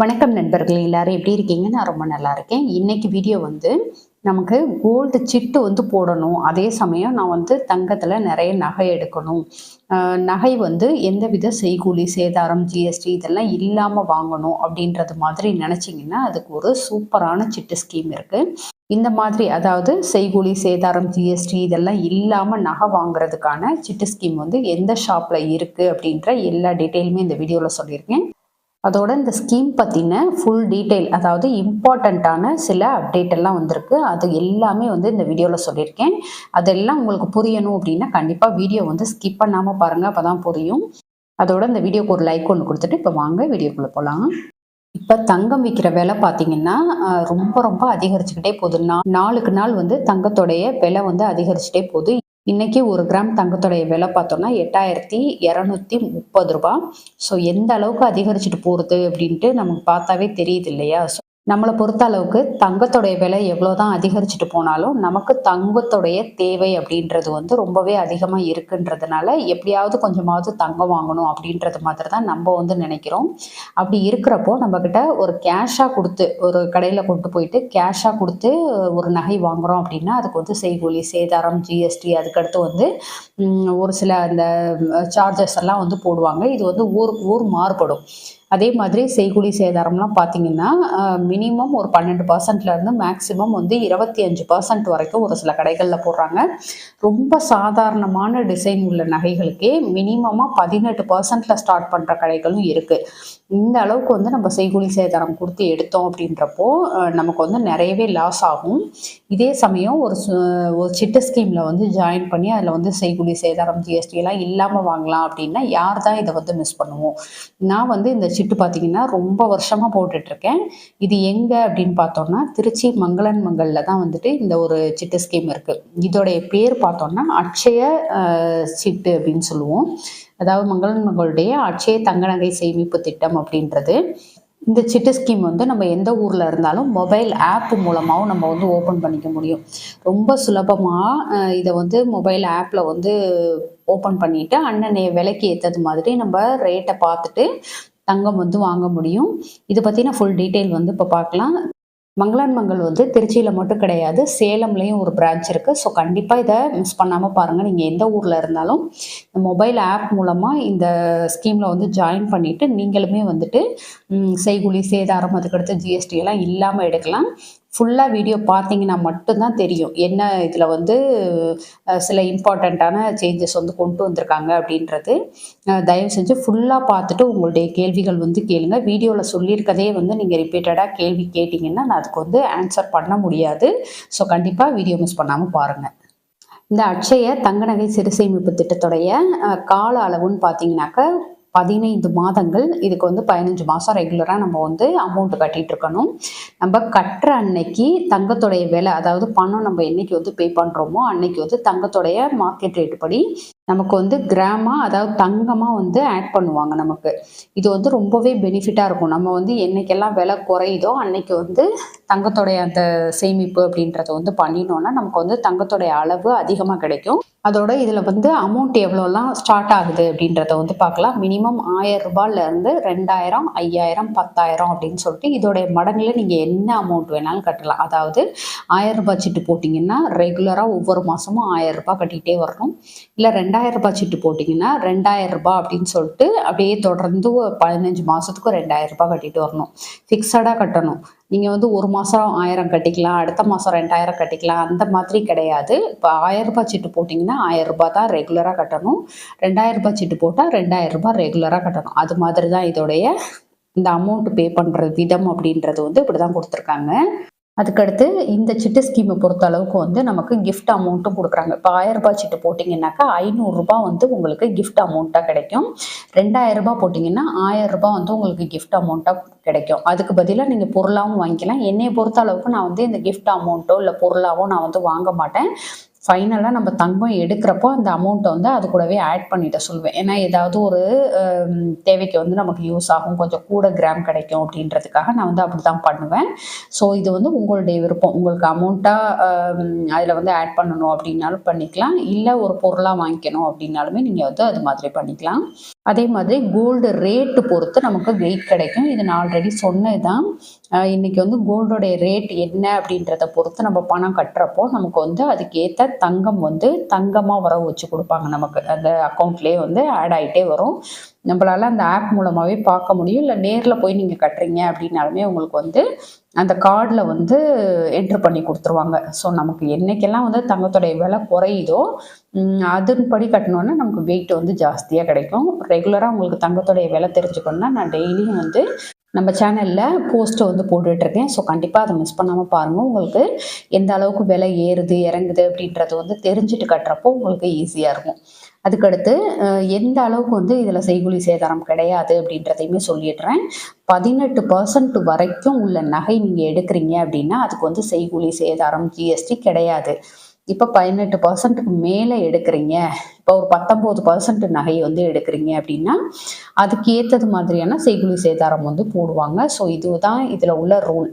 வணக்கம் நண்பர்கள் எல்லாரும் எப்படி இருக்கீங்க? நான் ரொம்ப நல்லா இருக்கேன். இன்னைக்கு வீடியோ வந்து நமக்கு கோல்டு சிட்டு வந்து போடணும். அதே சமயம் நான் வந்து தங்கத்தில் நிறைய நகை எடுக்கணும். நகை வந்து எந்தவித செய்கூலி சேதாரம் ஜிஎஸ்டி இதெல்லாம் இல்லாமல் வாங்கணும் அப்படின்றது மாதிரி நினச்சிங்கன்னா அதுக்கு ஒரு சூப்பரான சிட்டு ஸ்கீம் இருக்குது இந்த மாதிரி அதாவது செய்கூலி சேதாரம் ஜிஎஸ்டி இதெல்லாம் இல்லாமல் நகை வாங்குறதுக்கான சிட்டு ஸ்கீம் வந்து எந்த ஷாப்பில் இருக்குது அப்படின்ற எல்லா டீட்டெயிலுமே இந்த வீடியோவில் சொல்லியிருக்கேன். அதோட இந்த ஸ்கீம் பற்றின ஃபுல் டீட்டெயில் அதாவது இம்பார்ட்டண்ட்டான சில அப்டேட் எல்லாம் வந்திருக்கு. அது எல்லாமே வந்து இந்த வீடியோவில் சொல்லியிருக்கேன். அதெல்லாம் உங்களுக்கு புரியணும் அப்படின்னா கண்டிப்பாக வீடியோ வந்து ஸ்கிப் பண்ணாமல் பாருங்கள் அப்போ தான் புரியும். அதோட இந்த வீடியோக்கு ஒரு லைக் ஒன்று கொடுத்துட்டு இப்போ வாங்க வீடியோக்குள்ளே போகலாம் இப்போ தங்கம் விற்கிற விலை பார்த்தீங்கன்னா ரொம்ப ரொம்ப அதிகரிச்சுக்கிட்டே போகுது. நா- நாளுக்கு நாள் வந்து தங்கத்தோடைய விலை வந்து அதிகரிச்சுட்டே போகுது. இன்றைக்கி ஒரு கிராம் தங்கத்தோடைய விலை பார்த்தோம்னா எட்டாயிரத்தி இரநூத்தி முப்பது ரூபா ஸோ எந்த அளவுக்கு அதிகரிச்சுட்டு போகிறது அப்படின்ட்டு நமக்கு பார்த்தாவே தெரியுது இல்லையா? ஸோ நம்மளை பொறுத்த அளவுக்கு தங்கத்தோடைய விலை எவ்வளோதான் அதிகரிச்சுட்டு போனாலும் நமக்கு தங்கத்தோடைய தேவை அப்படின்றது வந்து ரொம்பவே அதிகமாக இருக்குன்றதுனால எப்படியாவது கொஞ்சமாவது தங்கம் வாங்கணும் அப்படின்றது மாதிரி தான் நம்ம வந்து நினைக்கிறோம். அப்படி இருக்கிறப்போ நம்மக்கிட்ட ஒரு கேஷாக கொடுத்து ஒரு கடையில் கொண்டு போயிட்டு கேஷாக கொடுத்து ஒரு நகை வாங்குறோம் அப்படின்னா அதுக்கு வந்து செய்கூலி சேதாரம் ஜிஎஸ்டி அதுக்கடுத்து வந்து ஒரு சில அந்த சார்ஜஸ் எல்லாம் வந்து போடுவாங்க. இது வந்து ஊருக்கு ஊர் மாறுபடும். அதே மாதிரி செய்கூலி சேதாரம்லாம் பார்த்தீங்கன்னா மினிமம் ஒரு பன்னெண்டு பர்சன்ட்லேருந்து மேக்ஸிமம் வந்து இருபத்தி அஞ்சு பர்சன்ட் வரைக்கும் ஒரு சில கடைகளில் போடுறாங்க. ரொம்ப சாதாரணமான டிசைன் உள்ள நகைகளுக்கே மினிமமாக பதினெட்டு பர்சன்ட்டில் ஸ்டார்ட் பண்ணுற கடைகளும் இருக்குது இந்த அளவுக்கு வந்து நம்ம செய்கூலி சேதாரம் கொடுத்து எடுத்தோம் அப்படின்றப்போ நமக்கு வந்து நிறையவே லாஸ் ஆகும். இதே சமயம் ஒரு சு- ஒரு சிட்டு ஸ்கீமில் வந்து ஜாயின் பண்ணி அதில் வந்து செய்கூலி சேதாரம் ஜிஎஸ்டி எல்லாம் இல்லாமல் வாங்கலாம் அப்படின்னா யார் தான் இதை வந்து மிஸ் பண்ணுவோம்? நான் வந்து இந்த சிட்டு பார்த்தீங்கன்னா ரொம்ப வருஷமாக போட்டுட்ருக்கேன். இது எங்கே அப்படின்னு பார்த்தோம்னா திருச்சி மங்களன் மங்கலில் தான் வந்துட்டு இந்த ஒரு சிட்டு ஸ்கீம் இருக்குது இதோடைய பேர் பார்த்தோம்னா அட்சய சிட்டு அப்படின்னு சொல்லுவோம். அதாவது மங்களன் மங்களுடைய அட்சய தங்க நகை சேமிப்பு திட்டம் அப்படின்றது. இந்த சிட்டு ஸ்கீம் வந்து நம்ம எந்த ஊரில் இருந்தாலும் மொபைல் ஆப் மூலமாகவும் நம்ம வந்து ஓப்பன் பண்ணிக்க முடியும். ரொம்ப சுலபமாக இதை வந்து மொபைல் ஆப்பில் வந்து ஓப்பன் பண்ணிவிட்டு அண்ணனை விலைக்கு ஏற்றது மாதிரி நம்ம ரேட்டை பார்த்துட்டு தங்கம் வந்து வாங்க முடியும். இதை பற்றின ஃபுல் டீட்டெயில் வந்து இப்போ பார்க்கலாம். மங்களான் மங்கள் வந்து திருச்சியில் மட்டும் கிடையாது. சேலம்லேயும் ஒரு பிரான்ச் இருக்குது ஸோ கண்டிப்பாக இதை மிஸ் பண்ணாமல் பாருங்கள் நீங்கள் எந்த ஊரில் இருந்தாலும் இந்த மொபைல் ஆப் மூலமாக இந்த ஸ்கீமில் வந்து ஜாயின் பண்ணிவிட்டு நீங்களுமே வந்துட்டு செய்குலி செய்கூலி சேதாரம் அதுக்கடுத்து ஜிஎஸ்டி எல்லாம் இல்லாமல் எடுக்கலாம். ஃபுல்லாக வீடியோ பார்த்தீங்கன்னா மட்டும்தான் தெரியும். என்ன இதில் வந்து சில இம்பார்ட்டண்ட்டான சேஞ்சஸ் வந்து கொண்டு வந்திருக்காங்க அப்படின்றது. தயவு செஞ்சு ஃபுல்லாக பார்த்துட்டு உங்களுடைய கேள்விகள் வந்து கேளுங்க. வீடியோவில் சொல்லியிருக்கதே வந்து நீங்கள் ரிப்பீட்டடாக கேள்வி கேட்டிங்கன்னா நான் அதுக்கு வந்து ஆன்சர் பண்ண முடியாது. ஸோ கண்டிப்பாக வீடியோ மிஸ் பண்ணாமல் பாருங்கள் இந்த அட்சய தங்க நகை சிறு சேமிப்பு திட்டத்துடைய கால அளவுன்னு பார்த்தீங்கன்னாக்க பதினைந்து மாதங்கள் இதுக்கு வந்து பதினஞ்சு மாதம் ரெகுலராக நம்ம வந்து அமௌண்ட் கட்டிட்டு இருக்கணும். நம்ம கட்டுற அன்னைக்கு தங்கத்துடைய விலை அதாவது பணம் நம்ம என்னைக்கு வந்து பே பண்ணுறோமோ அன்னைக்கு வந்து தங்கத்தோடைய மார்க்கெட் ரேட் படி நமக்கு வந்து கிராமா அதாவது தங்கமாக வந்து ஆட் பண்ணுவாங்க நமக்கு. இது வந்து ரொம்பவே பெனிஃபிட்டாக இருக்கும். நம்ம வந்து என்னைக்கெல்லாம் விலை குறையுதோ அன்னைக்கு வந்து தங்கத்துடைய அந்த சேமிப்பு அப்படின்றத வந்து பண்ணினோன்னா நமக்கு வந்து தங்கத்தோடைய அளவு அதிகமாக கிடைக்கும். அதோட இதில் வந்து அமௌண்ட் எவ்வளோலாம் ஸ்டார்ட் ஆகுது அப்படின்றத வந்து பார்க்கலாம். மினிமம் ஆயிரம் ரூபாயிலேருந்து ரெண்டாயிரம் ஐயாயிரம் பத்தாயிரம் அப்படின்னு சொல்லிட்டு இதோடைய மடங்கில் நீங்கள் என்ன அமௌண்ட் வேணாலும் கட்டலாம். அதாவது ஆயிரம் ரூபாய் சீட்டு போட்டிங்கன்னா ரெகுலராக ஒவ்வொரு மாதமும் ஆயிரம் ரூபாய் கட்டிகிட்டே வரணும். இல்லை ரெண்டாயிரம் ரூபாய் சீட்டு போட்டிங்கன்னா ரெண்டாயிரம் ரூபாய் அப்படின்னு சொல்லிட்டு அப்படியே தொடர்ந்து பதினஞ்சு மாதத்துக்கு ரெண்டாயிரம் ரூபாய் கட்டிட்டு வரணும். ஃபிக்ஸடாக கட்டணும். நீங்கள் வந்து ஒரு மாதம் ஆயிரம் கட்டிக்கலாம் அடுத்த மாதம் ரெண்டாயிரம் கட்டிக்கலாம் அந்த மாதிரி கிடையாது. இப்போ ஆயிரம் சீட்டு போட்டிங்கன்னா ஆயிரம் தான் ரெகுலராக கட்டணும். ரெண்டாயிரரூபா சீட்டு போட்டால் ரெண்டாயிரம் ரூபாய் ரெகுலராக கட்டணும். அது மாதிரி தான் இதோடைய இந்த அமௌண்ட் பே பண்ணுற விதம் அப்படின்றது வந்து இப்படி தான் கொடுத்துருக்காங்க. அதுக்கடுத்து இந்த சிட்டு ஸ்கீமை பொறுத்த அளவுக்கு வந்து நமக்கு கிஃப்ட் அமௌண்ட்டும் கொடுக்குறாங்க. இப்போ ஆயிரம் ரூபாய் சீட்டு போட்டிங்கன்னாக்கா ஐநூறுரூபா வந்து உங்களுக்கு கிஃப்ட் அமௌண்ட்டாக கிடைக்கும். ரெண்டாயிரம் ரூபாய் போட்டிங்கன்னா ஆயிரம் ரூபாய் வந்து உங்களுக்கு கிஃப்ட் அமௌண்ட்டாக கிடைக்கும். அதுக்கு பதிலாக நீங்கள் பொருளாகவும் வாங்கிக்கலாம். என்னையை பொறுத்த அளவுக்கு நான் வந்து இந்த கிஃப்ட் அமௌண்ட்டோ இல்லை பொருளாவோ நான் வந்து வாங்க மாட்டேன். ஃபைனலாக நம்ம தங்கம் எடுக்கிறப்போ அந்த அமௌண்ட்டை வந்து அது கூடவே ஆட் பண்ணிட்ட சொல்லுவேன். ஏன்னா ஏதாவது ஒரு தேவைக்கு வந்து நமக்கு யூஸ் ஆகும். கொஞ்சம் கூட கிராம் கிடைக்கும் அப்படின்றதுக்காக நான் வந்து அப்படி தான் பண்ணுவேன். ஸோ இது வந்து உங்களுடைய விருப்பம். உங்களுக்கு அமௌண்ட்டாக அதில் வந்து ஆட் பண்ணணும் அப்படின்னாலும் பண்ணிக்கலாம். இல்லை ஒரு பொருளாக வாங்கிக்கணும் அப்படின்னாலுமே நீங்கள் வந்து அது மாதிரி பண்ணிக்கலாம். அதே மாதிரி கோல்டு ரேட்டு பொறுத்து நமக்கு வெயிட் கிடைக்கும். இது நான் ஆல்ரெடி சொன்னது தான் இன்றைக்கி வந்து கோல்டோடைய ரேட் என்ன அப்படின்றத பொறுத்து நம்ம பணம் கட்டுறப்போ நமக்கு வந்து அதுக்கேற்ற தங்கம் வந்து தங்கமாக வர வச்சு கொடுப்பாங்க. நமக்கு அந்த அக்கௌண்ட்லேயே வந்து ஆட் ஆகிட்டே வரும். நம்மளால் அந்த ஆப் மூலமாகவே பார்க்க முடியும். இல்லை நேரில் போய் நீங்கள் கட்டுறீங்க அப்படின்னாலுமே உங்களுக்கு வந்து அந்த கார்டில் வந்து என்ட்ரு பண்ணி கொடுத்துருவாங்க. ஸோ நமக்கு என்றைக்கெல்லாம் வந்து தங்கத்தோடைய விலை குறையுதோ அதன்படி கட்டினோன்னா நமக்கு வெயிட் வந்து ஜாஸ்தியாக கிடைக்கும். ரெகுலராக உங்களுக்கு தங்கத்தோடைய விலை தெரிஞ்சுக்கணுன்னா நான் டெய்லியும் வந்து நம்ம சேனலில் போஸ்ட்டை வந்து போட்டுட்ருக்கேன். ஸோ கண்டிப்பாக அதை மிஸ் பண்ணாமல் பாருங்கள் உங்களுக்கு எந்த அளவுக்கு விலை ஏறுது இறங்குது அப்படின்றது வந்து தெரிஞ்சுட்டு கட்டுறப்போ உங்களுக்கு ஈஸியாக இருக்கும். அதுக்கடுத்து எந்த அளவுக்கு வந்து இதில் செய்குலி சேதாரம் கிடையாது அப்படின்றதையுமே சொல்லிடுறேன். பதினெட்டு பர்சன்ட் வரைக்கும் உள்ள நகை நீங்கள் எடுக்கிறீங்க அப்படின்னா அதுக்கு வந்து செய்குலி சேதாரம் ஜிஎஸ்டி கிடையாது. இப்போ பதினெட்டு பர்சன்ட்டுக்கு மேலே எடுக்கிறீங்க. இப்போ ஒரு பத்தொம்போது பர்சன்ட் நகையை வந்து எடுக்கிறீங்க அப்படின்னா அதுக்கு ஏற்றது மாதிரியான செய்குலி சேதாரம் வந்து போடுவாங்க. ஸோ இதுதான் இதில் உள்ள ரூல்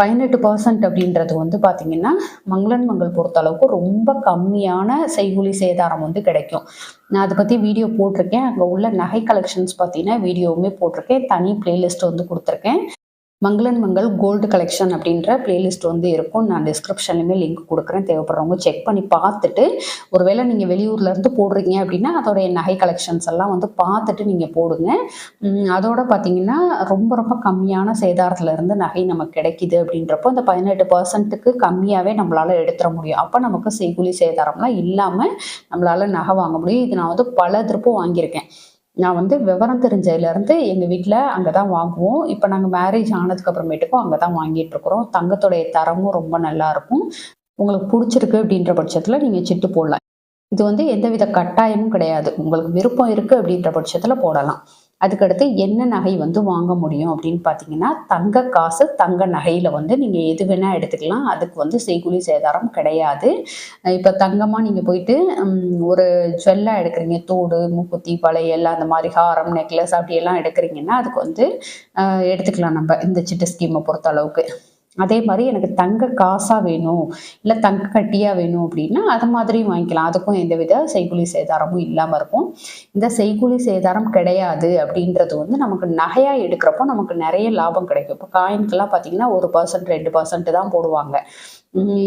பதினெட்டு பர்சன்ட் அப்படின்றது வந்து பார்த்திங்கன்னா மங்களன் மங்கள் பொறுத்தளவுக்கு ரொம்ப கம்மியான செய்குலி சேதாரம் வந்து கிடைக்கும். நான் அதை பற்றி வீடியோ போட்டிருக்கேன். அங்கே உள்ள நகை கலெக்ஷன்ஸ் பார்த்தீங்கன்னா வீடியோவுமே போட்டிருக்கேன். தனி பிளேலிஸ்ட் வந்து கொடுத்துருக்கேன். மங்களன் மங்கள் கோல்டு கலெக்ஷன் அப்படின்ற பிளேலிஸ்ட் வந்து இருக்கும். நான் டிஸ்கிரிப்ஷன்லையுமே லிங்க் கொடுக்குறேன். தேவைப்படுறவங்க செக் பண்ணி பார்த்துட்டு ஒருவேளை நீங்கள் வெளியூர்லேருந்து போடுறீங்க அப்படின்னா அதோடைய நகை கலெக்ஷன்ஸ் எல்லாம் வந்து பார்த்துட்டு நீங்கள் போடுங்க. அதோட பார்த்தீங்கன்னா ரொம்ப ரொம்ப கம்மியான சேதாரத்துலேருந்து நகை நமக்கு கிடைக்கிது அப்படின்றப்போ அந்த பதினெட்டு பர்சன்ட்டுக்கு கம்மியாகவே நம்மளால் எடுத்துட முடியும். அப்போ நமக்கு செய்குலி சேதாரம்லாம் இல்லாமல் நம்மளால் நகை வாங்க முடியும். இது நான் வந்து பல திருப்பும் வாங்கியிருக்கேன். நான் வந்து விவரம் தெரிஞ்சதுலேருந்து எங்கள் வீட்டில் அங்கே தான் வாங்குவோம். இப்போ நாங்கள் மேரேஜ் ஆனதுக்கு அப்புறமேட்டுக்கும் அங்கே தான் வாங்கிட்டு இருக்கிறோம் தங்கத்தோடைய தரமும் ரொம்ப நல்லா இருக்கும். உங்களுக்கு பிடிச்சிருக்கு அப்படின்ற பட்சத்தில் நீங்கள் சிட்டு போடலாம். இது வந்து எந்தவித கட்டாயமும் கிடையாது. உங்களுக்கு விருப்பம் இருக்குது அப்படின்ற பட்சத்தில் போடலாம். அதுக்கடுத்து என்ன நகை வந்து வாங்க முடியும் அப்படின்னு பார்த்தீங்கன்னா தங்க காசு தங்க நகையில் வந்து நீங்கள் எது வேணால் எடுத்துக்கலாம். அதுக்கு வந்து செய்குலி சேதாரம் கிடையாது. இப்போ தங்கமாக நீங்கள் போயிட்டு ஒரு ஜுவல்லாக எடுக்கிறீங்க தோடு மூக்குத்தி பழையல் அந்த மாதிரி ஹாரம் நெக்லஸ் அப்படியெல்லாம் எடுக்கிறீங்கன்னா அதுக்கு வந்து எடுத்துக்கலாம் நம்ம இந்த சிட்டு ஸ்கீமை பொறுத்த அளவுக்கு. அதே மாதிரி எனக்கு தங்க காசாக வேணும் இல்லை தங்க கட்டியாக வேணும் அப்படின்னா அது மாதிரி வாங்கிக்கலாம். அதுக்கும் எந்தவித செய்குலி சேதாரமும் இல்லாமல் இருக்கும். இந்த செய்குலி சேதாரம் கிடையாது அப்படின்றது வந்து நமக்கு நகையாக எடுக்கிறப்போ நமக்கு நிறைய லாபம் கிடைக்கும். இப்போ காயின்க்கெல்லாம் பார்த்தீங்கன்னா ஒரு பர்சன்ட் ரெண்டு பர்சன்ட் தான் போடுவாங்க.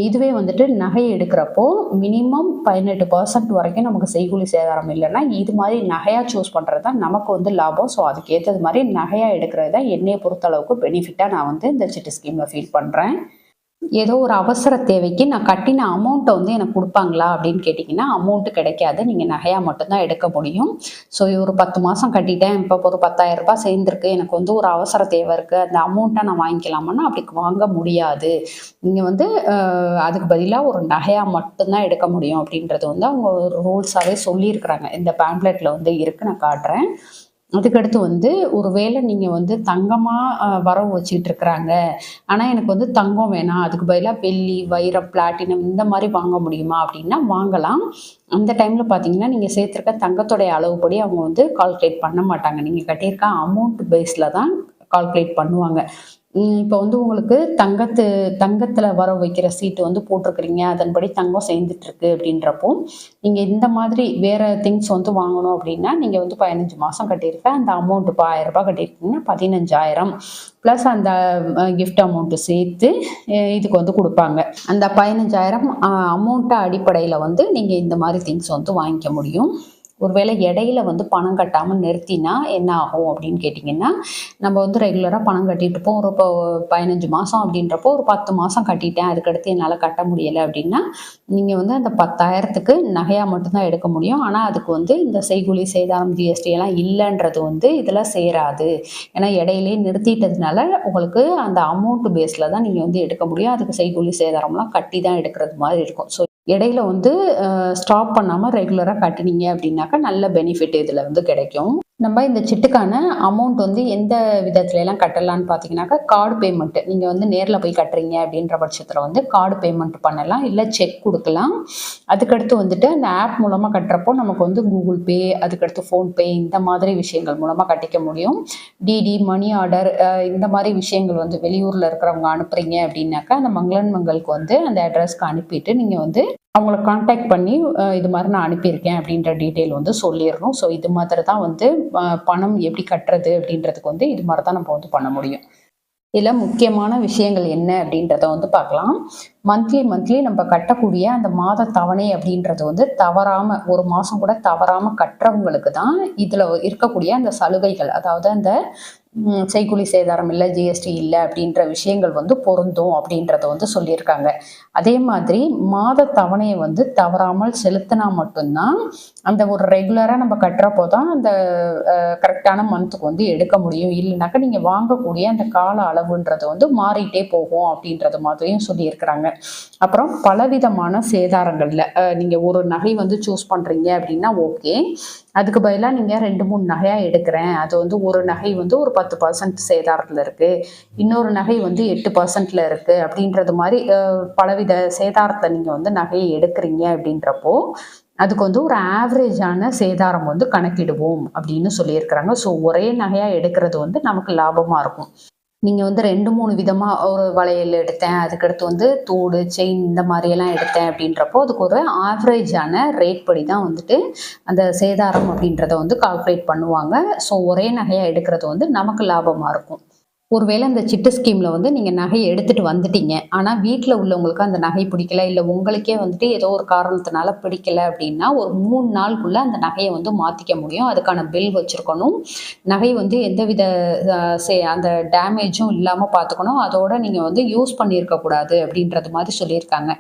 இதுவே வந்துட்டு நகை எடுக்கிறப்போ மினிமம் பதினெட்டு பர்சன்ட் வரைக்கும் நமக்கு செய்கூலி சேதாரம் இல்லைன்னா இது மாதிரி நகையாக சூஸ் பண்ணுறது தான் நமக்கு வந்து லாபம். ஸோ அதுக்கு ஏற்றது மாதிரி நகையாக எடுக்கிறது தான் என்னையை பொறுத்தளவுக்கு பெனிஃபிட்டாக நான் வந்து இந்த சிட்டு ஸ்கீமில் ஃபீல் பண்ணுறேன் ஏதோ ஒரு அவசர தேவைக்கு நான் கட்டின அமௌண்ட்டை வந்து எனக்கு கொடுப்பாங்களா அப்படின்னு கேட்டிங்கன்னா அமௌண்ட்டு கிடைக்காது. நீங்கள் நகையாக மட்டும்தான் எடுக்க முடியும். ஸோ ஒரு பத்து மாதம் கட்டிட்டேன். இப்போ ஒரு பத்தாயிரம் ரூபாய் சேர்ந்துருக்கு. எனக்கு வந்து ஒரு அவசர தேவை இருக்குது அந்த அமௌண்ட்டை நான் வாங்கிக்கலாமான்னா அப்படி வாங்க முடியாது. நீங்கள் வந்து அதுக்கு பதிலாக ஒரு நகையாக மட்டும்தான் எடுக்க முடியும் அப்படின்றது வந்து அவங்க ஒரு ரூல்ஸாகவே சொல்லியிருக்கிறாங்க. இந்த பேம்ப்ளெட்டில் வந்து இருக்குது நான் காட்டுறேன். அதுக்கடுத்து வந்து ஒரு வேளை நீங்கள் வந்து தங்கமாக வரவு வச்சுக்கிட்டு இருக்கிறாங்க ஆனால் எனக்கு வந்து தங்கம் வேணாம். அதுக்கு பதிலாக வெள்ளி வைரம் பிளாட்டினம் இந்த மாதிரி வாங்க முடியுமா அப்படின்னா வாங்கலாம். அந்த டைமில் பார்த்தீங்கன்னா நீங்கள் சேர்த்துருக்க தங்கத்தோடைய அளவுப்படி அவங்க வந்து கால்குலேட் பண்ண மாட்டாங்க. நீங்கள் கட்டியிருக்க அமௌண்ட் பேஸில் தான் கால்குலேட் பண்ணுவாங்க. இப்போ வந்து உங்களுக்கு தங்கத்து தங்கத்தில் வர வைக்கிற சீட்டு வந்து போட்டிருக்கிறீங்க. அதன்படி தங்கம் சேர்ந்துட்டுருக்கு அப்படின்றப்போ நீங்கள் இந்த மாதிரி வேறு திங்ஸ் வந்து வாங்கணும் அப்படின்னா நீங்கள் வந்து பதினஞ்சு மாதம் கட்டியிருக்கேன் அந்த அமௌண்ட் இப்போ ஆயிரம் ரூபாய் கட்டியிருக்கீங்கன்னா பதினஞ்சாயிரம். ப்ளஸ் அந்த கிஃப்ட் அமௌண்ட்டு சேர்த்து இதுக்கு வந்து கொடுப்பாங்க. அந்த பதினஞ்சாயிரம் அமௌண்ட்டை அடிப்படையில் வந்து நீங்கள் இந்த மாதிரி திங்ஸ் வந்து வாங்கிக்க முடியும். ஒருவேளை இடையில வந்து பணம் கட்டாமல் நிறுத்தினா என்ன ஆகும் அப்படின்னு கேட்டிங்கன்னா நம்ம வந்து ரெகுலராக பணம் கட்டிட்டு இருப்போம். ஒரு இப்போ பதினஞ்சு மாதம் அப்படின்றப்போ ஒரு பத்து மாதம் கட்டிட்டேன். அதுக்கடுத்து என்னால் கட்ட முடியலை அப்படின்னா நீங்கள் வந்து அந்த பத்தாயிரத்துக்கு நகையாக மட்டும்தான் எடுக்க முடியும். ஆனால் அதுக்கு வந்து இந்த செய்குலி சேதாரம் ஜிஎஸ்டி எல்லாம் இல்லைன்றது வந்து இதில் சேராது. ஏன்னா இடையிலே நிறுத்திட்டதுனால உங்களுக்கு அந்த அமௌண்ட் பேஸில் தான் நீங்கள் வந்து எடுக்க முடியும். அதுக்கு செய்குலி சேதாரம்லாம் கட்டி தான் எடுக்கிறது மாதிரி இருக்கும். ஸோ இடையில வந்து ஸ்டாப் பண்ணாமல் ரெகுலராக கட்டினீங்க அப்படின்னாக்கா நல்ல பெனிஃபிட் இதில் வந்து கிடைக்கும். நம்ம இந்த சிட்டுக்கான அமௌண்ட் வந்து எந்த விதத்துலலாம் கட்டலான்னு பார்த்தீங்கன்னாக்கா கார்டு பேமெண்ட்டு நீங்கள் வந்து நேரில் போய் கட்டுறீங்க அப்படின்ற பட்சத்தில் வந்து கார்டு பேமெண்ட் பண்ணலாம். இல்லை செக் கொடுக்கலாம். அதுக்கடுத்து வந்துட்டு அந்த ஆப் மூலமாக கட்டுறப்போ நமக்கு வந்து கூகுள் பே அதுக்கடுத்து ஃபோன்பே இந்த மாதிரி விஷயங்கள் மூலமாக கட்டிக்க முடியும். டிடி மணி ஆர்டர் இந்த மாதிரி விஷயங்கள் வந்து வெளியூரில் இருக்கிறவங்க அனுப்புகிறீங்க அப்படின்னாக்கா அந்த மங்களன் மங்களுக்கு வந்து அந்த அட்ரஸ்க்கு அனுப்பிட்டு நீங்கள் வந்து அவங்கள காண்டாக்ட் பண்ணி இது மாதிரி நான் அனுப்பியிருக்கேன் அப்படின்ற டீட்டெயில் வந்து சொல்லிடுறோம் ஸோ இது மாதிரி தான் வந்து பணம் எப்படி கட்டுறது அப்படின்றதுக்கு வந்து இது மாதிரி தான் நம்ம வந்து பண்ண முடியும். இதில் முக்கியமான விஷயங்கள் என்ன அப்படின்றத வந்து பார்க்கலாம். மந்த்லி மந்த்லி நம்ம கட்டக்கூடிய அந்த மாத தவணை அப்படின்றது வந்து தவறாமல் ஒரு மாதம் கூட தவறாமல் கட்டுறவங்களுக்கு தான் இதில் இருக்கக்கூடிய அந்த சலுகைகள் அதாவது அந்த செய்கூலி சேதாரம் இல்லை ஜிஎஸ்டி இல்லை அப்படின்ற விஷயங்கள் வந்து பொருந்தும் அப்படின்றத வந்து சொல்லியிருக்காங்க. அதே மாதிரி மாத தவணையை வந்து தவறாமல் செலுத்தினா மட்டும்தான் அந்த ஒரு ரெகுலராக நம்ம கட்டுறப்போ தான் அந்த கரெக்டான மந்த்துக்கு வந்து எடுக்க முடியும். இல்லைனாக்கா நீங்கள் வாங்கக்கூடிய அந்த கால அளவுன்றது வந்து மாறிட்டே போகும் அப்படின்றது மாதிரியும் சொல்லியிருக்கிறாங்க. அப்புறம் பலவிதமான சேதாரங்களில் நீங்கள் ஒரு நகை வந்து சூஸ் பண்ணுறீங்க அப்படின்னா ஓகே அதுக்கு பதிலாக நீங்கள் ரெண்டு மூணு நகையாக எடுக்கிறேன். அது வந்து ஒரு நகை வந்து ஒரு பத்து பர்சன்ட் சேதாரத்தில் இருக்குது இன்னொரு நகை வந்து எட்டு பர்சன்ட்டில் இருக்குது அப்படின்றது மாதிரி பலவித சேதாரத்தை நீங்கள் வந்து நகையை எடுக்கிறீங்க அப்படின்றப்போ அதுக்கு வந்து ஒரு ஆவரேஜான சேதாரம் வந்து கணக்கிடுவோம் அப்படின்னு சொல்லியிருக்கிறாங்க. ஸோ ஒரே நகையாக எடுக்கிறது வந்து நமக்கு லாபமாக இருக்கும். நீங்கள் வந்து ரெண்டு மூணு விதமாக ஒரு வளையல் எடுத்தேன். அதுக்கடுத்து வந்து தோடு செயின் இந்த மாதிரியெல்லாம் எடுத்தேன் அப்படின்றப்போ அதுக்கு ஒரு ஆவரேஜான ரேட் படி தான் வந்துட்டு அந்த சேதாரம் அப்படின்றத வந்து கால்குலேட் பண்ணுவாங்க. ஸோ ஒரே நகையாக எடுக்கிறது வந்து நமக்கு லாபமாக இருக்கும். ஒருவேளை அந்த சிட்டு ஸ்கீமில் வந்து நீங்கள் நகையை எடுத்துகிட்டு வந்துட்டீங்க. ஆனால் வீட்டில் உள்ளவங்களுக்கு அந்த நகை பிடிக்கல இல்லை உங்களுக்கே வந்துட்டு ஏதோ ஒரு காரணத்தினால பிடிக்கல அப்படின்னா ஒரு மூணு நாளுக்குள்ளே அந்த நகையை வந்து மாற்றிக்க முடியும். அதுக்கான பில் வச்சுருக்கணும். நகை வந்து எந்தவித சே அந்த டேமேஜும் இல்லாமல் பார்த்துக்கணும் அதோட நீங்கள் வந்து யூஸ் பண்ணியிருக்கக்கூடாது அப்படின்றது மாதிரி சொல்லியிருக்காங்க.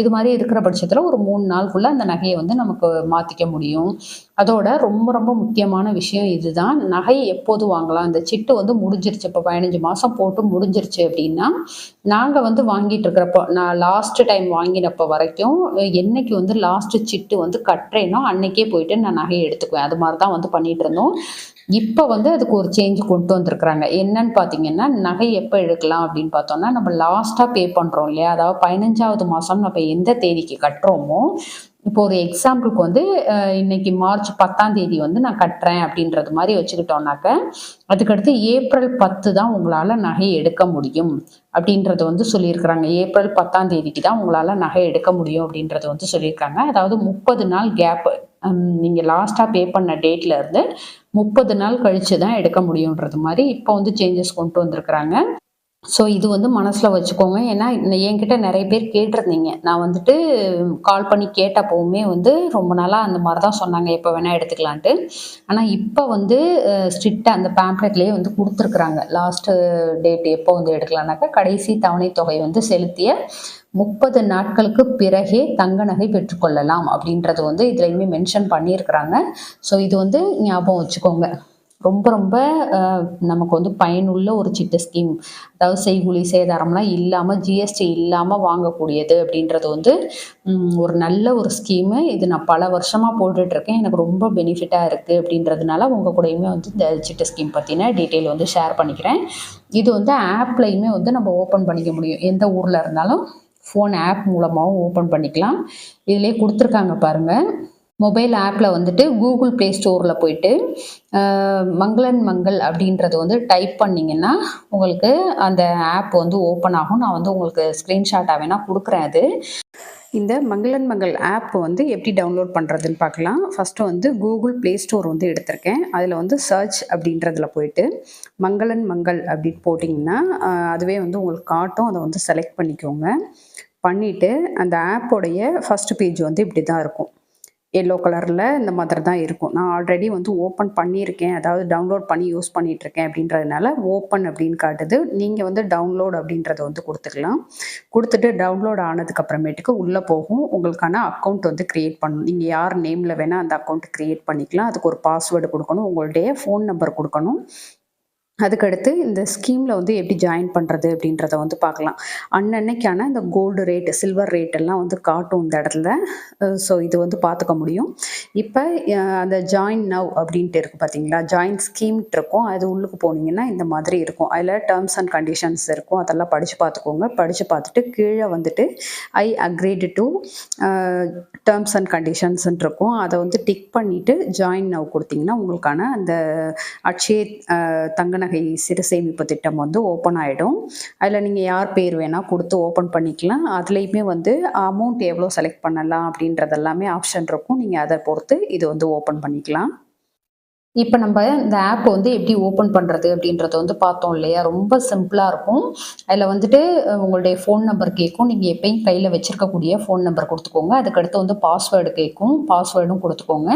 இது மாதிரி இருக்கிற பட்சத்தில் ஒரு மூணு நாளுக்குள்ளே அந்த நகையை வந்து நமக்கு மாற்றிக்க முடியும். அதோட ரொம்ப ரொம்ப முக்கியமான விஷயம் இதுதான். நகை எப்போது வாங்கலாம்? இந்த சிட்டு வந்து முடிஞ்சிருச்சு. இப்போ பதினஞ்சு மாதம் போட்டு முடிஞ்சிருச்சு அப்படின்னா நாங்கள் வந்து வாங்கிட்டு இருக்கிறப்போ நான் லாஸ்ட் டைம் வாங்கினப்போ வரைக்கும் என்னைக்கு வந்து லாஸ்ட்டு சிட்டு வந்து கட்டுறேனோ அன்னைக்கே போயிட்டு நான் நகையை எடுத்துக்குவேன். அது மாதிரி தான் வந்து பண்ணிட்டு இருந்தோம். இப்போ வந்து அதுக்கு ஒரு சேஞ்ச் கொண்டு வந்திருக்கிறாங்க. என்னன்னு பார்த்தீங்கன்னா நகை எப்போ எடுக்கலாம் அப்படின்னு பார்த்தோம்னா நம்ம லாஸ்ட்டாக பே பண்ணுறோம் இல்லையா? அதாவது பதினஞ்சாவது மாதம் நம்ம எந்த தேதிக்கு கட்டுறோமோ இப்போ ஒரு எக்ஸாம்பிளுக்கு வந்து இன்னைக்கு மார்ச் பத்தாம் தேதி வந்து நான் கட்டுறேன் அப்படின்றது மாதிரி வச்சுக்கிட்டோம்னாக்க அதுக்கடுத்து ஏப்ரல் பத்து தான் உங்களால் நகை எடுக்க முடியும் அப்படின்றத வந்து சொல்லியிருக்கிறாங்க. ஏப்ரல் பத்தாம் தேதிக்கு தான் உங்களால் நகை எடுக்க முடியும் அப்படின்றத வந்து சொல்லியிருக்காங்க. அதாவது முப்பது நாள் கேப் நீங்கள் லாஸ்ட்டாக பே பண்ண டேட்ல இருந்து முப்பது நாள் கழித்து தான் எடுக்க முடியுன்றது மாதிரி இப்போ வந்து சேஞ்சஸ் கொண்டு வந்திருக்கிறாங்க. ஸோ இது வந்து மனசில் வச்சுக்கோங்க. ஏன்னா என்கிட்ட நிறைய பேர் கேட்டிருந்தீங்க. நான் வந்துட்டு கால் பண்ணி கேட்டப்போவுமே வந்து ரொம்ப நாளாக அந்த மாதிரி தான் சொன்னாங்க. எப்போ வேணால் எடுத்துக்கலான்ட்டு. ஆனால் இப்போ வந்து ஸ்ட்ரிக்டாக அந்த பேம்ப்ளெட்லேயே வந்து கொடுத்துருக்குறாங்க. லாஸ்ட்டு டேட் எப்போ வந்து எடுக்கலான்னாக்கா கடைசி தவணை தொகை வந்து செலுத்திய முப்பது நாட்களுக்கு பிறகே தங்க நகை பெற்றுக்கொள்ளலாம் அப்படின்றது வந்து இதுலையுமே மென்ஷன் பண்ணியிருக்கிறாங்க. ஸோ இது வந்து ஞாபகம் வச்சுக்கோங்க. ரொம்ப ரொம்ப நமக்கு வந்து பயனுள்ள ஒரு சிட்டு ஸ்கீம் அதாவது செய்கூலி சேதாரம்லாம் இல்லாமல் ஜிஎஸ்டி இல்லாமல் வாங்கக்கூடியது அப்படின்றது வந்து ஒரு நல்ல ஒரு ஸ்கீமு இது நான் பல வருஷமாக போட்டுட்ருக்கேன். எனக்கு ரொம்ப பெனிஃபிட்டாக இருக்குது அப்படின்றதுனால உங்கள் கூடயுமே வந்து இந்த சிட்டு ஸ்கீம் பற்றின டீட்டெயில் வந்து ஷேர் பண்ணிக்கிறேன். இது வந்து ஆப்லையுமே வந்து நம்ம ஓப்பன் பண்ணிக்க முடியும். எந்த ஊரில் இருந்தாலும் ஃபோன் ஆப் மூலமாகவும் ஓப்பன் பண்ணிக்கலாம். இதிலே கொடுத்துருக்காங்க பாருங்கள் மொபைல் ஆப்பில் வந்துட்டு கூகுள் ப்ளே ஸ்டோரில் போயிட்டு மங்களன் மங்கள் அப்படின்றது வந்து டைப் பண்ணிங்கன்னா உங்களுக்கு அந்த ஆப் வந்து ஓப்பன் ஆகும். நான் வந்து உங்களுக்கு ஸ்க்ரீன்ஷாட்டாக வேணால் கொடுக்குறேன் அது. இந்த மங்களன் மங்கள் ஆப் வந்து எப்படி டவுன்லோட் பண்ணுறதுன்னு பார்க்கலாம் ஃபஸ்ட்டு வந்து கூகுள் ப்ளே ஸ்டோர் வந்து எடுத்திருக்கேன். அதில் வந்து சர்ச் அப்படின்றதில் போயிட்டு மங்களன் மங்கள் அப்படின்னு போட்டிங்கன்னா அதுவே வந்து உங்களுக்கு காட்டும். அதை வந்து செலக்ட் பண்ணிக்கோங்க. பண்ணிவிட்டு அந்த ஆப்போடைய ஃபஸ்ட்டு பேஜ் வந்து இப்படி தான் இருக்கும். எல்லோ கலரில் இந்த மாதிரி தான் இருக்கும். நான் ஆல்ரெடி வந்து ஓப்பன் பண்ணியிருக்கேன். அதாவது டவுன்லோட் பண்ணி யூஸ் பண்ணிகிட்ருக்கேன் அப்படின்றதுனால ஓப்பன் அப்படின்னு காட்டுது. நீங்கள் வந்து டவுன்லோட் அப்படின்றத வந்து கொடுத்துக்கலாம். கொடுத்துட்டு டவுன்லோட் ஆனதுக்கப்புறமேட்டுக்கு உள்ளே போகும். உங்களுக்கான அக்கௌண்ட் வந்து க்ரியேட் பண்ணணும் நீங்கள் யார் நேமில் வேணால் அந்த அக்கௌண்ட் க்ரியேட் பண்ணிக்கலாம். அதுக்கு ஒரு பாஸ்வேர்டு கொடுக்கணும். உங்களுடைய ஃபோன் நம்பர் கொடுக்கணும். அதுக்கடுத்து இந்த ஸ்கீமில் வந்து எப்படி ஜாயின் பண்ணுறது அப்படின்றத வந்து பார்க்கலாம். அன்னன்னைக்கான இந்த கோல்டு ரேட்டு சில்வர் ரேட் எல்லாம் வந்து காட்டும் இந்த இடத்துல. ஸோ இது வந்து பார்த்துக்க முடியும். இப்போ அந்த ஜாயின் நவ் அப்படின்ட்டு இருக்குது பார்த்தீங்களா ஜாயின் ஸ்கீம் இருக்கும். அது உள்ளுக்கு போனீங்கன்னா இந்த மாதிரி இருக்கும். அதில் டேர்ம்ஸ் அண்ட் கண்டிஷன்ஸ் இருக்கும். அதெல்லாம் படித்து பார்த்துக்கோங்க. படித்து பார்த்துட்டு கீழே வந்துட்டு I agreed to terms and கண்டிஷன்ஸ்ன்னு இருக்கும். அதை வந்து டிக் பண்ணிவிட்டு ஜாயின் நவ் கொடுத்தீங்கன்னா உங்களுக்கான அந்த அட்சய தங்கன நகை சிறு சேமிப்பு திட்டம் வந்து ஓப்பன் ஆகிடும் அதில் நீங்கள் யார் பேர் வேணால் கொடுத்து ஓப்பன் பண்ணிக்கலாம். அதுலேயுமே வந்து அமௌண்ட் எவ்வளோ செலக்ட் பண்ணலாம் அப்படின்றது எல்லாமே ஆப்ஷன் இருக்கும். நீங்கள் அதை பொறுத்து இது வந்து ஓப்பன் பண்ணிக்கலாம். இப்போ நம்ம இந்த ஆப் வந்து எப்படி ஓப்பன் பண்ணுறது அப்படின்றத வந்து பார்த்தோம் இல்லையா? ரொம்ப சிம்பிளாக இருக்கும். அதில் வந்துட்டு உங்களுடைய ஃபோன் நம்பர் கேட்கும் நீங்கள் எப்பயும் கையில் வச்சுருக்கக்கூடிய ஃபோன் நம்பர் கொடுத்துக்கோங்க. அதுக்கடுத்து வந்து பாஸ்வேர்டு கேட்கும் பாஸ்வேர்டும் கொடுத்துக்கோங்க.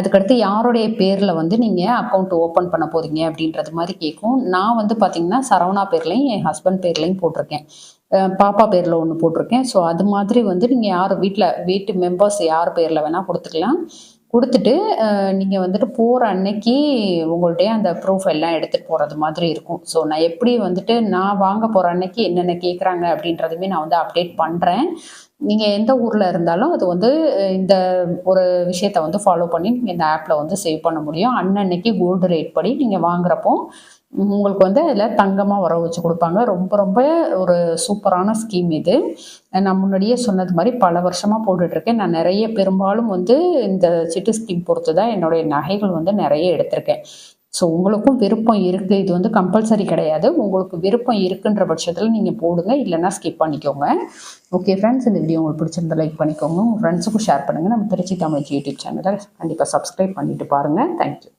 அதுக்கடுத்து யாருடைய பேரில் வந்து நீங்கள் அக்கௌண்ட் ஓப்பன் பண்ண போகிறீங்க அப்படின்றது மாதிரி கேட்கும் நான் வந்து பார்த்தீங்கன்னா சரவணா பேர்லையும் என் ஹஸ்பண்ட் பேர்லையும் போட்டிருக்கேன். பாப்பா பேரில் ஒன்று போட்டிருக்கேன். ஸோ அது மாதிரி வந்து நீங்கள் யார் வீட்டில் வீட்டு மெம்பர்ஸ் யார் பேரில் வேணால் கொடுத்துக்கலாம். கொடுத்துட்டு நீங்கள் வந்துட்டு போகிற அன்னைக்கு உங்கள்கிட்ட அந்த ப்ரூஃப் எல்லாம் எடுத்துகிட்டு போகிறது மாதிரி இருக்கும். ஸோ நான் எப்படி வந்துட்டு நான் வாங்க போகிற அன்னைக்கு என்னென்ன கேட்குறாங்க அப்படின்றதுமே நான் வந்து அப்டேட் பண்ணுறேன் நீங்கள் எந்த ஊரில் இருந்தாலும் அது வந்து இந்த ஒரு விஷயத்தை வந்து ஃபாலோ பண்ணி நீங்கள் இந்த ஆப்பில் வந்து சேவ் பண்ண முடியும். அன்னன்னைக்கு கோல்டு ரேட் படி நீங்கள் வாங்குறப்போ உங்களுக்கு வந்து அதில் தங்கமாக வர வச்சு கொடுப்பாங்க. ரொம்ப ரொம்ப ஒரு சூப்பரான ஸ்கீம் இது. நான் முன்னாடியே சொன்னது மாதிரி பல வருஷமாக போட்டுட்ருக்கேன் நான் நிறைய பெரும்பாலும் வந்து இந்த சிட்டு ஸ்கீம் பொறுத்து தான் என்னுடைய நகைகள் வந்து நிறைய எடுத்திருக்கேன். ஸோ உங்களுக்கும் விருப்பம் இருக்குது இது வந்து கம்பல்சரி கிடையாது. உங்களுக்கு விருப்பம் இருக்குன்ற பட்சத்தில் நீங்கள் போடுங்க. இல்லைன்னா ஸ்கிப் பண்ணிக்கோங்க. ஓகே ஃப்ரெண்ட்ஸ் இந்த வீடியோ உங்களுக்கு பிடிச்சிருந்தா லைக் பண்ணிக்கோங்க. உங்கள் ஃப்ரெண்ட்ஸுக்கும் ஷேர் பண்ணுங்கள் நம்ம திருச்சி தமிழ் யூடியூப் சேனலை கண்டிப்பாக சப்ஸ்கிரைப் பண்ணிட்டு பாருங்கள் தேங்க்யூ